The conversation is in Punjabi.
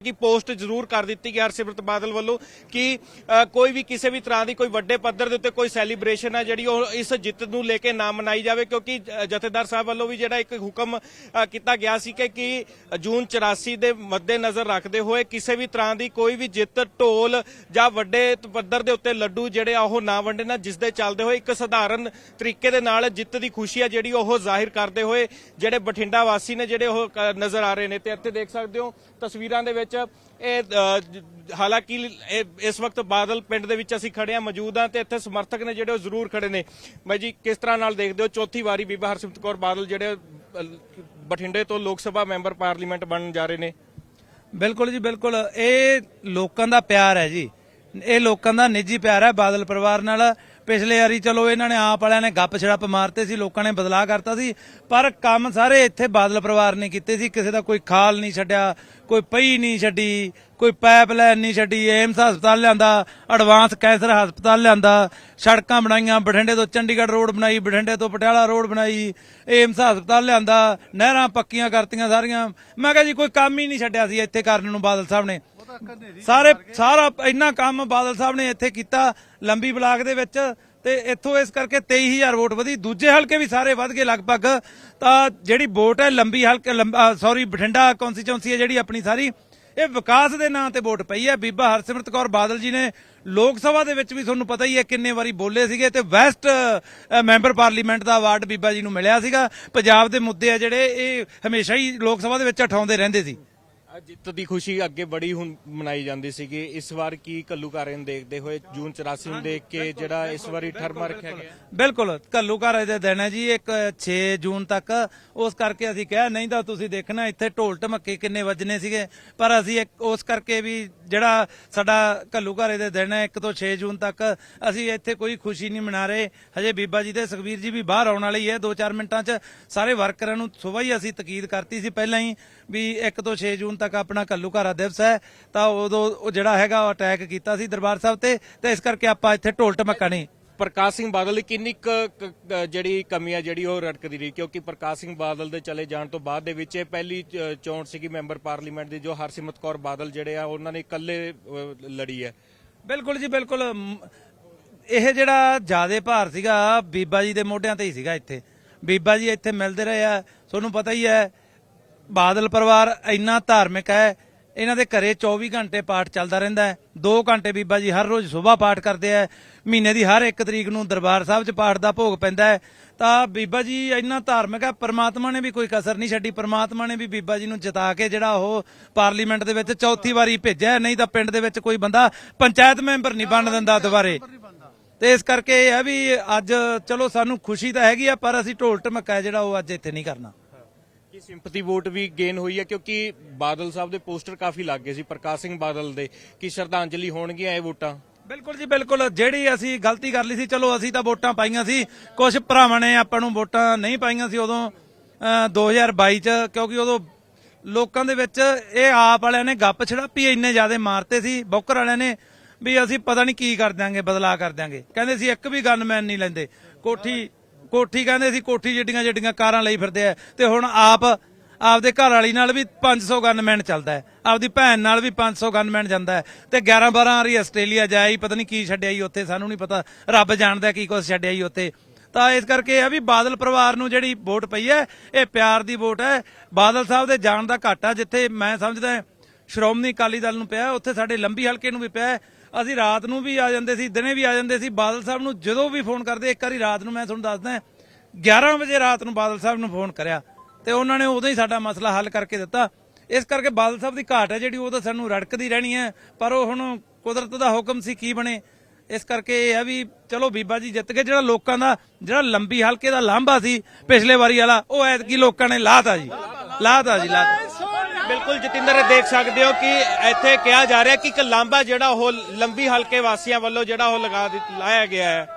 ਕਿ ਪੋਸਟ ਜ਼ਰੂਰ ਕਰ ਦਿੱਤੀ ਗਈ ਹਰਸਿਮਰਤ ਬਾਦਲ ਵੱਲੋਂ ਕਿ ਕੋਈ ਵੀ ਕਿਸੇ ਵੀ ਤਰ੍ਹਾਂ ਦੀ ਕੋਈ ਵੱਡੇ ਪੱਧਰ ਦੇ ਉੱਤੇ ਕੋਈ ਸੈਲੀਬ੍ਰੇਸ਼ਨ ਹੈ ਜਿਹੜੀ ਉਹ ਇਸ ਜਿੱਤ ਨੂੰ ਲੈ ਕੇ ਨਾ ਮਨਾਈ ਜਾਵੇ, ਕਿਉਂਕਿ ਜਥੇਦਾਰ ਸਾਹਿਬ ਵੱਲੋਂ ਵੀ ਜਿਹੜਾ ਇੱਕ ਹੁਕਮ ਕੀਤਾ ਗਿਆ ਸੀ ਕਿ ਕਿ ਜੂਨ 84 ਦੇ ਮੱਦੇਨਜ਼ਰ ਰੱਖਦੇ ਹੋਏ ਕਿਸੇ ਵੀ ਤਰ੍ਹਾਂ ਦੀ ਕੋਈ ਵੀ ਜਿੱਤ, ਢੋਲ ਜਾਂ ਵੱਡੇ ਪੱਧਰ ਦੇ ਉੱਤੇ ਲੱਡੂ ਜਿਹੜੇ ਆ ਉਹ ਨਾ ਵੰਡੇ ਨਾ, ਜਿਸ ਦੇ ਚੱਲਦੇ ਹੋਏ ਇੱਕ ਸਧਾਰਨ ਤਰੀਕੇ ਦੇ ਨਾਲ ਜਿੱਤ ਦੀ ਖੁਸ਼ੀ ਹੈ ਜਿਹੜੀ ਉਹ ਜ਼ਾਹਿਰ ਕਰਦੇ ਹੋਏ ਜਿਹੜੇ ਬਠਿੰਡਾ ਵਾਸੀ ਨੇ ਜਿਹੜੇ ਉਹ ਨਜ਼ਰ ਆ ਰਹੇ ਨੇ। ਤੇ ਇੱਥੇ ਦੇਖ ਸਕਦੇ ਹੋ ਤਸਵੀਰਾਂ ਦੇ ਵਿੱਚ ਇਹ ਹਾਲਾਂਕਿ ਇਹ- ਇਸ ਵਕਤ ਬਾਦਲ ਪਿੰਡ ਦੇ ਵਿੱਚ ਅਸੀਂ ਖੜੇ ਆ ਮੌਜੂਦ ਆ ਤੇ ਇੱਥੇ ਸਮਰਥਕ ਨੇ ਜਿਹੜੇ ਉਹ ਜ਼ਰੂਰ ਖੜੇ ਨੇ। ਬਾਈ ਜੀ, ਕਿਸ ਤਰ੍ਹਾਂ ਨਾਲ ਦੇਖਦੇ ਹੋ? ਚੌਥੀ ਵਾਰੀ ਬੀਬਾ ਹਰਸਿਮਰਤ ਕੌਰ ਬਾਦਲ ਜਿਹੜੇ ਬਠਿੰਡੇ ਤੋਂ ਲੋਕ ਸਭਾ ਮੈਂਬਰ ਪਾਰਲੀਮੈਂਟ ਬਣਨ ਜਾ ਰਹੇ ਨੇ। ਬਿਲਕੁਲ ਜੀ, ਬਿਲਕੁਲ। ਇਹ ਲੋਕਾਂ ਦਾ ਪਿਆਰ ਹੈ ਜੀ। ਇਹ ਲੋਕਾਂ ਦਾ ਨਿੱਜੀ ਪਿਆਰ ਹੈ ਬਾਦਲ ਪਰਿਵਾਰ ਨਾਲ। ਪਿਛਲੇ ਵਾਰੀ ਚਲੋ ਇਹਨਾਂ ਨੇ ਆਪ ਵਾਲਿਆਂ ਨੇ ਗੱਪ ਛੜਪ ਮਾਰਤੇ ਸੀ, ਲੋਕਾਂ ਨੇ ਬਦਲਾਅ ਕਰਤਾ ਸੀ, ਪਰ ਕੰਮ ਸਾਰੇ ਇੱਥੇ ਬਾਦਲ ਪਰਿਵਾਰ ਨੇ ਕੀਤੇ ਸੀ, ਕਿਸੇ ਦਾ ਕੋਈ ਖਾਲ ਨਹੀਂ ਛੱਡਿਆ, ਕੋਈ ਪਈ ਨਹੀਂ ਛੱਡੀ, ਕੋਈ ਪਾਈਪਲਾਈਨ ਨਹੀਂ ਛੱਡੀ ਏਮਸ ਹਸਪਤਾਲ ਲਿਆਂਦਾ ਐਡਵਾਂਸ ਕੈਂਸਰ ਹਸਪਤਾਲ ਲਿਆਂਦਾ, ਸੜਕਾਂ ਬਣਾਈਆਂ, ਬਠਿੰਡੇ ਤੋਂ ਚੰਡੀਗੜ੍ਹ ਰੋਡ ਬਣਾਈ, ਬਠਿੰਡੇ ਤੋਂ ਪਟਿਆਲਾ ਰੋਡ ਬਣਾਈ ਏਮਸ ਹਸਪਤਾਲ ਲਿਆਂਦਾ, ਨਹਿਰਾਂ ਪੱਕੀਆਂ ਕਰਤੀਆਂ ਸਾਰੀਆਂ। ਮੈਂ ਕਿਹਾ ਜੀ, ਕੋਈ ਕੰਮ ਹੀ ਨਹੀਂ ਛੱਡਿਆ ਸੀ ਇੱਥੇ ਕਰਨ ਨੂੰ ਬਾਦਲ ਸਾਹਿਬ ਨੇ। ਸਾਰੇ, ਸਾਰਾ ਇੰਨਾ ਕੰਮ ਬਾਦਲ ਸਾਹਿਬ ਨੇ ਇੱਥੇ ਕੀਤਾ ਲੰਬੀ ਬਲਾਕ ਦੇ ਵਿੱਚ ਤੇ ਇੱਥੋਂ ਇਸ ਕਰਕੇ 23000 ਵੋਟ ਵਧੀ। ਦੂਜੇ ਹਲਕੇ ਵੀ ਸਾਰੇ ਵੱਧ ਗਏ ਲਗਭਗ। ਤਾਂ ਜਿਹੜੀ ਵੋਟ ਹੈ ਲੰਬੀ ਹਲਕੇ ਸੌਰੀ ਬਠਿੰਡਾ ਕੌਂਸਟੀਚੁਐਂਸੀ ਹੈ ਜਿਹੜੀ ਆਪਣੀ ਸਾਰੀ, ਇਹ ਵਿਕਾਸ ਦੇ ਨਾਂ ਤੇ ਵੋਟ ਪਈ ਹੈ। ਬੀਬਾ ਹਰਸਿਮਰਤ ਕੌਰ ਬਾਦਲ ਜੀ ਨੇ ਲੋਕ ਸਭਾ ਦੇ ਵਿੱਚ ਵੀ ਤੁਹਾਨੂੰ ਪਤਾ ਹੀ ਹੈ ਕਿੰਨੇ ਵਾਰੀ ਬੋਲੇ ਸੀਗੇ ਤੇ ਵੈਸਟ ਮੈਂਬਰ ਪਾਰਲੀਮੈਂਟ ਦਾ ਅਵਾਰਡ ਬੀਬਾ ਜੀ ਨੂੰ ਮਿਲਿਆ ਸੀਗਾ। ਪੰਜਾਬ ਦੇ ਮੁੱਦੇ ਆ ਜਿਹੜੇ, ਇਹ ਹਮੇਸ਼ਾ ਹੀ ਲੋਕ ਸਭਾ ਦੇ ਵਿੱਚ ਉਠਾਉਂਦੇ ਰਹਿੰਦੇ ਸੀ। ਜਿੱਤ ਦੀ ਖੁਸ਼ੀ ਅੱਗੇ ਬੜੀ ਹੁਣ ਮਨਾਈ ਜਾਂਦੀ ਸੀਗੀ। ਇਸ ਵਾਰ ਕੀ ਕੱਲੂਕਾਰੇ ਨੂੰ ਦੇਖਦੇ ਹੋਏ ਜੂਨ 84 ਨੂੰ ਦੇਖ ਕੇ ਜਿਹੜਾ ਇਸ ਵਾਰੀ ਠਰਮਾ ਰੱਖਿਆ ਗਿਆ। ਬਿਲਕੁਲ ਕੱਲੂ ਘਰ ਦੇ ਦਿਨ ਹੈ ਜੀ ਇੱਕ 6 ਜੂਨ ਤੱਕ। ਉਸ ਕਰਕੇ ਅਸੀਂ ਕਿਹਾ ਨਹੀਂ ਤਾਂ ਤੁਸੀਂ ਦੇਖਣਾ ਇੱਥੇ ਢੋਲ ਢਮੱਕੇ ਕਿੰਨੇ ਵੱਜਨੇ ਸੀਗੇ। ਪਰ ਅਸੀਂ ਇੱਕ ਉਸ ਕਰਕੇ ਵੀ ਜਿਹੜਾ ਸਾਡਾ ਕੱਲੂ ਘਰੇ ਦੇ ਦਿਨ ਹੈ 1 ਤੋਂ 6 ਜੂਨ ਤੱਕ ਅਸੀਂ ਇੱਥੇ ਕੋਈ ਖੁਸ਼ੀ ਨਹੀਂ ਮਨਾ ਰਹੇ। ਹਜੇ ਬੀਬਾ ਜੀ ਤੇ ਸੁਖਵੀਰ ਜੀ ਵੀ ਬਾਹਰ ਆਉਣ ਵਾਲੇ ਹੀ ਹੈ 2-4 ਮਿੰਟਾਂ 'ਚ। ਸਾਰੇ ਵਰਕਰਾਂ ਨੂੰ ਸਵੇਰ ਹੀ ਅਸੀਂ ਤਕੀਦ ਕਰਤੀ ਸੀ ਪਹਿਲਾਂ ਹੀ ਵੀ 1 ਤੋਂ 6 ਜੂਨ ਤੱਕ ਆਪਣਾ ਕੱਲੂ ਘਰਾ ਦਿਵਸ ਹੈ ਤਾਂ ਉਦੋਂ ਉਹ ਜਿਹੜਾ ਹੈਗਾ ਉਹ ਅਟੈਕ ਕੀਤਾ ਸੀ ਦਰਬਾਰ ਸਾਹਿਬ ਤੇ ਤੇ ਇਸ ਕਰਕੇ ਆਪਾਂ ਇੱਥੇ ਢੋਲ ਢਮੱਕਾ ਨਹੀਂ। ਪ੍ਰਕਾਸ਼ ਸਿੰਘ ਬਾਦਲ ਦੀ ਕਿੰਨੀ ਜਿਹੜੀ ਕਮੀ ਆ ਜਿਹੜੀ ਉਹ ਰੜਕਦੀ ਰਹੀ ਕਿਉਂਕਿ ਪ੍ਰਕਾਸ਼ ਸਿੰਘ ਬਾਦਲ ਦੇ ਚਲੇ ਜਾਣ ਤੋਂ ਬਾਅਦ ਦੇ ਵਿੱਚ ਇਹ ਪਹਿਲੀ ਚੋਣ ਸੀਗੀ ਮੈਂਬਰ ਪਾਰਲੀਮੈਂਟ ਦੀ ਜੋ ਹਰਸਿਮਰਤ ਕੌਰ ਬਾਦਲ ਜਿਹੜੇ ਆ ਉਹਨਾਂ ਨੇ ਇਕੱਲੇ ਲੜੀ ਹੈ। ਬਿਲਕੁਲ ਜੀ ਬਿਲਕੁਲ। ਇਹ ਜਿਹੜਾ ਜਿਆਦੇ ਭਾਰ ਸੀਗਾ ਬੀਬਾ ਜੀ ਦੇ ਮੋਢਿਆਂ ਤੇ ਹੀ ਸੀਗਾ ਇੱਥੇ। ਬੀਬਾ ਜੀ ਇੱਥੇ ਮਿਲਦੇ ਰਹੇ ਆ ਤੁਹਾਨੂੰ ਪਤਾ ਹੀ ਹੈ ਬਾਦਲ ਪਰਿਵਾਰ ਇੰਨਾ ਧਾਰਮਿਕ ਹੈ ਇਹਨਾਂ ਦੇ ਘਰੇ 24 ਘੰਟੇ ਪਾਠ ਚੱਲਦਾ ਰਹਿੰਦਾ ਹੈ। 2 ਘੰਟੇ ਬੀਬਾ ਜੀ ਹਰ ਰੋਜ਼ ਸਵੇਰ ਪਾਠ ਕਰਦੇ ਆ ਮਹੀਨੇ ਦੀ ਹਰ ਇੱਕ ਤਰੀਕ ਨੂੰ ਦਰਬਾਰ ਸਾਹਿਬ 'ਚ ਪਾਠ ਦਾ ਭੋਗ ਪੈਂਦਾ ਹੈ। ਤਾਂ ਬੀਬਾ ਜੀ ਇੰਨਾ ਧਾਰਮਿਕ ਹੈ ਪ੍ਰਮਾਤਮਾ ਨੇ ਵੀ ਕੋਈ ਕਸਰ ਨਹੀਂ ਛੱਡੀ। ਪ੍ਰਮਾਤਮਾ ਨੇ ਵੀ ਬੀਬਾ ਜੀ ਨੂੰ ਜਿਤਾ ਕੇ ਜਿਹੜਾ ਉਹ ਪਾਰਲੀਮੈਂਟ ਦੇ ਵਿੱਚ ਚੌਥੀ ਵਾਰੀ ਭੇਜਿਆ ਨਹੀਂ ਤਾਂ ਪਿੰਡ ਦੇ ਵਿੱਚ ਕੋਈ ਬੰਦਾ ਪੰਚਾਇਤ ਮੈਂਬਰ ਨਹੀਂ ਬਣ ਦਿੰਦਾ ਦੁਬਾਰੇ। ਤੇ ਇਸ ਕਰਕੇ ਇਹ ਹੈ ਵੀ ਅੱਜ ਚਲੋ ਸਾਨੂੰ ਖੁਸ਼ੀ ਤਾਂ ਹੈਗੀ ਆ ਪਰ ਅਸੀਂ ਢੋਲ ਢਮੱਕਾ ਜਿਹੜਾ ਉਹ ਅੱਜ ਇੱਥੇ ਨਹੀਂ ਕਰਨਾ। ਕੀ ਸਿੰਪਥੀ ਵੋਟ ਵੀ ਗੇਨ ਹੋਈ ਹੈ, ਕਿਉਂਕਿ ਬਾਦਲ ਸਾਹਿਬ ਦੇ ਪੋਸਟਰ ਕਾਫੀ ਲੱਗ ਗਏ ਸੀ, ਪ੍ਰਕਾਸ਼ ਸਿੰਘ ਬਾਦਲ ਦੇ। ਕੀ ਸ਼ਰਧਾਂਜਲੀ ਹੋਣਗੀਆਂ ਇਹ ਵੋਟਾਂ? ਬਿਲਕੁਲ ਜੀ, ਬਿਲਕੁਲ। ਜਿਹੜੀ ਅਸੀਂ ਗਲਤੀ ਕਰ ਲਈ ਸੀ, ਚਲੋ ਅਸੀਂ ਤਾਂ ਵੋਟਾਂ ਪਾਈਆਂ ਸੀ। ਕੁਝ ਭਰਾਵਾਂ ਨੇ ਆਪਾਂ ਨੂੰ ਵੋਟਾਂ ਨਹੀਂ ਪਾਈਆਂ ਸੀ ਉਦੋਂ 2022 ਚ, ਕਿਉਂਕਿ ਉਦੋਂ ਲੋਕਾਂ ਦੇ ਵਿੱਚ ਇਹ ਆਪ ਵਾਲਿਆਂ ਨੇ ਗੱਪ ਛੜਾਪੀ, ਇੰਨੇ ਜ਼ਿਆਦਾ ਮਾਰਤੇ ਸੀ। ਬੌਕਰ ਵਾਲਿਆਂ ਨੇ ਵੀ ਅਸੀਂ ਪਤਾ ਨਹੀਂ ਕੀ ਕਰ ਦਿਆਂਗੇ ਬਦਲਾ ਕਰ ਦਿਆਂਗੇ। ਕਹਿੰਦੇ ਸੀ, ਇੱਕ ਵੀ ਗਨਮੈਨ ਨਹੀਂ ਲੈਂਦੇ। ਕੋਠੀ ਕੋਠੀ ਕਹਿੰਦੇ ਸੀ, ਕੋਠੀ ਜਿੱਡੀਆਂ ਜਿੱਡੀਆਂ ਕਾਰਾਂ ਲਈ ਫਿਰਦੇ ਆ। ਤੇ ਹੁਣ ਆਪ, ਆਪਦੇ ਘਰ ਵਾਲੀ ਨਾਲ ਵੀ 500 ਗਨਮੈਨ ਚੱਲਦਾ ਹੈ। ਆਪਦੀ ਭੈਣ ਨਾਲ ਵੀ 500 ਗਨਮੈਨ ਜਾਂਦਾ ਹੈ। ਤੇ 11 12 ਵਾਰੀ ਆਸਟ੍ਰੇਲੀਆ ਜਾਈ, ਪਤਾ ਨਹੀਂ ਕੀ ਛੱਡਿਆ ਹੀ ਉੱਥੇ, ਸਾਨੂੰ ਨਹੀਂ ਪਤਾ। ਰੱਬ ਜਾਣਦਾ ਕੀ ਕੁਝ ਛੱਡਿਆ ਹੀ ਉੱਥੇ। ਤਾਂ ਇਸ ਕਰਕੇ ਇਹ ਆ ਵੀ ਬਾਦਲ ਪਰਿਵਾਰ ਨੂੰ ਜਿਹੜੀ ਵੋਟ ਪਈ ਹੈ, ਇਹ ਪਿਆਰ ਦੀ ਵੋਟ ਹੈ। ਬਾਦਲ ਸਾਹਿਬ ਦੇ ਜਾਣ ਦਾ ਘਾਟਾ ਜਿੱਥੇ ਮੈਂ ਸਮਝਦਾ ਸ਼੍ਰੋਮਣੀ ਅਕਾਲੀ ਦਲ ਨੂੰ ਪਿਆ, ਉੱਥੇ ਸਾਡੇ ਲੰਬੀ ਹਲਕੇ ਨੂੰ ਵੀ ਪਿਆ ਅਸੀਂ ਰਾਤ ਨੂੰ ਵੀ ਆ ਜਾਂਦੇ ਸੀ, ਦਿਨੇ ਵੀ ਆ ਜਾਂਦੇ ਸੀ। ਬਾਦਲ ਸਾਹਿਬ ਨੂੰ ਜਦੋਂ ਵੀ ਫੋਨ ਕਰਦੇ, ਇੱਕ ਵਾਰੀ ਰਾਤ ਨੂੰ ਮੈਂ ਤੁਹਾਨੂੰ ਦੱਸਦਾ 11 ਵਜੇ ਰਾਤ ਨੂੰ ਬਾਦਲ ਸਾਹਿਬ ਨੂੰ ਫੋਨ ਕਰਿਆ ਤੇ ਉਹਨਾਂ ਨੇ ਉਦੋਂ ਹੀ ਸਾਡਾ ਮਸਲਾ ਹੱਲ ਕਰਕੇ ਦਿੱਤਾ। ਇਸ ਕਰਕੇ ਬਾਦਲ ਸਾਹਿਬ ਦੀ ਘਾਟ ਹੈ ਜਿਹੜੀ, ਉਹ ਤਾਂ ਸਾਨੂੰ ਰੜਕਦੀ ਰਹਿਣੀ ਹੈ, ਪਰ ਉਹ ਹੁਣ ਕੁਦਰਤ ਦਾ ਹੁਕਮ ਸੀ ਕੀ ਬਣੇ। ਇਸ ਕਰਕੇ ਇਹ ਹੈ ਵੀ ਚਲੋ ਬੀਬਾ ਜੀ ਜਿੱਤ ਗਏ, ਜਿਹੜਾ ਲੋਕਾਂ ਦਾ, ਜਿਹੜਾ ਲੰਬੀ ਹਲਕੇ ਦਾ ਲਾਂਭਾ ਸੀ ਪਿਛਲੇ ਵਾਰੀ ਵਾਲਾ, ਉਹ ਐਤਕੀ ਲੋਕਾਂ ਨੇ ਲਾਤਾ ਜੀ। ਲਾਤਾ ਜੀ, ਲਾਤਾ। ਬਿਲਕੁਲ ਜਤਿੰਦਰ, ਦੇਖ ਸਕਦੇ ਹੋ ਕਿ ਇੱਥੇ ਕਿਹਾ ਜਾ ਰਿਹਾ ਕਿ ਇੱਕ ਲਾਂਬਾ ਜਿਹੜਾ ਉਹ ਲੰਬੀ ਹਲਕੇ ਵਾਸੀਆਂ ਵੱਲੋਂ ਜਿਹੜਾ ਉਹ ਲਗਾ ਦਿੱਤ- ਲਾਇਆ ਗਿਆ ਹੈ।